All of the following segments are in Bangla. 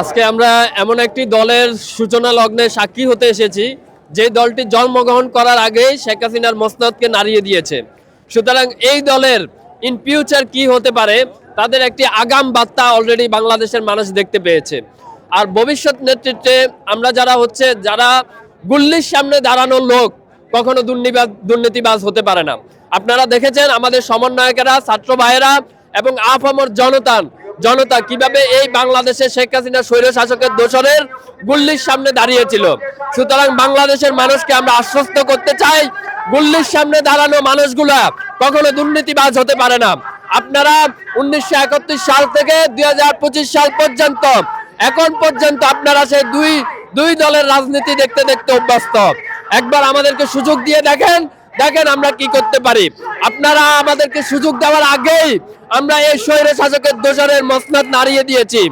আজকে আমরা এমন একটি দলের সূচনা লগ্নে সাক্ষী হতে এসেছি। যে দলটি জন্মগ্রহণ করার আগেই শেখ হাসিনার মসনদকে নাড়িয়ে দিয়েছে। সুতরাং এই দলের ইন ফিউচার কি হতে পারে, তাদের একটি আগাম বার্তা অলরেডি বাংলাদেশের মানুষ দেখতে পেয়েছে। আর ভবিষ্যৎ নেতৃত্বে আমরা যারা হচ্ছে, যারা গুল্লির সামনে দাঁড়ানো লোক, কখনো দুর্নীতিবাজ হতে পারে না। আপনারা দেখেছেন আমাদের সমন্বয়কেরা, ছাত্র ভাইয়েরা এবং আফামর জনতান, জনতা কীভাবে এই বাংলাদেশের শেখ হাসিনা স্বৈর শাসকের দোসরের গুল্লির সামনে দাঁড়িয়েছিল? সুতরাং বাংলাদেশের মানুষকে আমরা আশ্বস্ত করতে চাই, গুল্লির সামনে দাঁড়ানো মানুষগুলা কখনো দুর্নীতিবাজ হতে পারে না। আপনারা উনিশশো একাত্তর সাল থেকে দুই হাজার পঁচিশ সাল পর্যন্ত, এখন পর্যন্ত আপনারা সেই দুই দুই দলের রাজনীতি দেখতে দেখতে অভ্যস্ত। একবার আমাদেরকে সুযোগ দিয়ে দেখেন দেখেন আমরা কি করতে পারি। আপনারা আমাদেরকে সুযোগ দেওয়ার আগেই আমরা এই স্বৈর শাসকের দোষরের মসনাদ নাড়িয়ে দিয়েছি।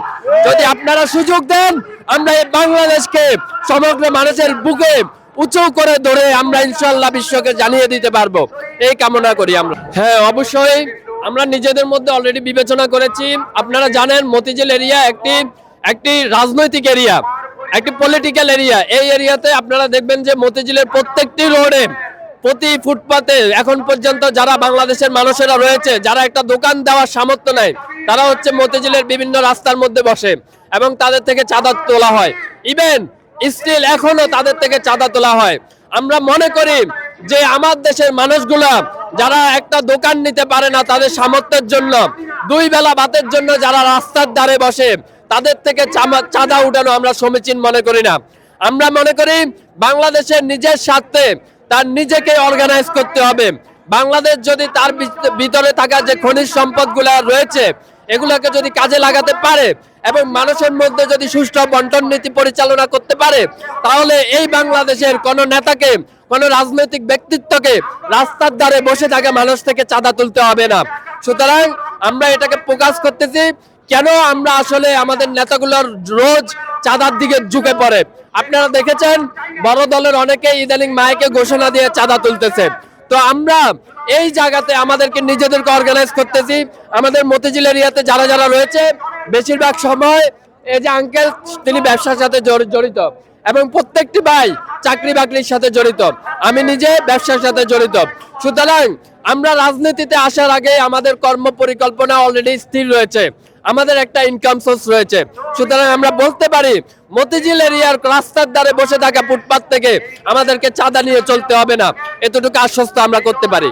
যদি আপনারা সুযোগ দেন, আমরা এই বাংলাদেশকে সমগ্র মানুষের বুকে উঁচু করে ধরে আমরা ইনশাল্লাহ বিশ্বকে জানিয়ে দিতে পারব। এই কামনা করি আমরা। হ্যাঁ অবশ্যই আমরা নিজেদের মধ্যে অলরেডি বিবেচনা করেছি। আপনারা জানেন, মতিঝিল এরিয়া একটি একটি রাজনৈতিক এরিয়া একটি পলিটিক্যাল এরিয়া এই এরিয়াতে আপনারা দেখবেন যে মতিঝিলের প্রত্যেকটি রোডে প্রতি ফুটপাতে এখন পর্যন্ত যারা বাংলাদেশের মানুষেরা রয়েছে, যারা একটা দোকান দেওয়ার সামর্থ্য নেয় তারা হচ্ছে মতিঝিলের বিভিন্ন রাস্তার মধ্যে বসে এবং তাদের থেকে চাঁদা তোলা হয়। ইভেন স্টিল এখনও তাদের থেকে চাঁদা তোলা হয়। আমরা মনে করি যে আমার দেশের মানুষগুলা যারা একটা দোকান নিতে পারে না তাদের সামর্থ্যের জন্য, দুই বেলা ভাতের জন্য যারা রাস্তার ধারে বসে, তাদের থেকে চাঁদা উঠানো আমরা সমীচীন মনে করি না। আমরা মনে করি বাংলাদেশের নিজের স্বার্থে তার নিজেকে অর্গানাইজ করতে হবে। বাংলাদেশ যদি তার ভিতরে থাকা যে খনিজ সম্পদগুলা রয়েছে, এগুলোকে যদি কাজে লাগাতে পারে এবং মানুষের মধ্যে যদি সুষ্ঠু বন্টন নীতি পরিচালনা করতে পারে, তাহলে এই বাংলাদেশের কোন নেতাকে, কোন রাজনৈতিক ব্যক্তিত্বকে রাস্তার ধারে বসে থাকা মানুষ থেকে চাঁদা তুলতে হবে না। সুতরাং আমরা এটাকে প্রকাশ করতেছি কেন আমরা আসলে আমাদের নেতাগুলোর রোজ চাঁদার দিকে ঝুঁকে পড়ে? আপনারা দেখেছেন, বড় দলের অনেকে ইদানিং মাইকে ঘোষণা দিয়ে চাঁদা তুলতেছে। তো আমরা এই জায়গাতে আমাদেরকে নিজেদেরকে অর্গানাইজ করতেছি। আমাদের মতিঝিল এরিয়াতে যারা যারা রয়েছে, বেশিরভাগ সময় এই যে আঙ্কেল তিনি ব্যবসার সাথে জড়িত এবং প্রত্যেকটি ভাই চাকরি বাকরির সাথে জড়িত। আমি নিজে ব্যবসার সাথে জড়িত। সুতরাং আমরা রাজনীতিতে আসার আগে আমাদের কর্ম পরিকল্পনা অলরেডি স্থির রয়েছে। আমাদের একটা ইনকাম সোর্স রয়েছে। সুতরাং আমরা বলতে পারি, মতিঝিল এরিয়ার রাস্তার ধারে বসে থাকা ফুটপাত থেকে আমাদেরকে চাঁদা নিয়ে চলতে হবে না। এতটুকু আশ্বস্ত আমরা করতে পারি।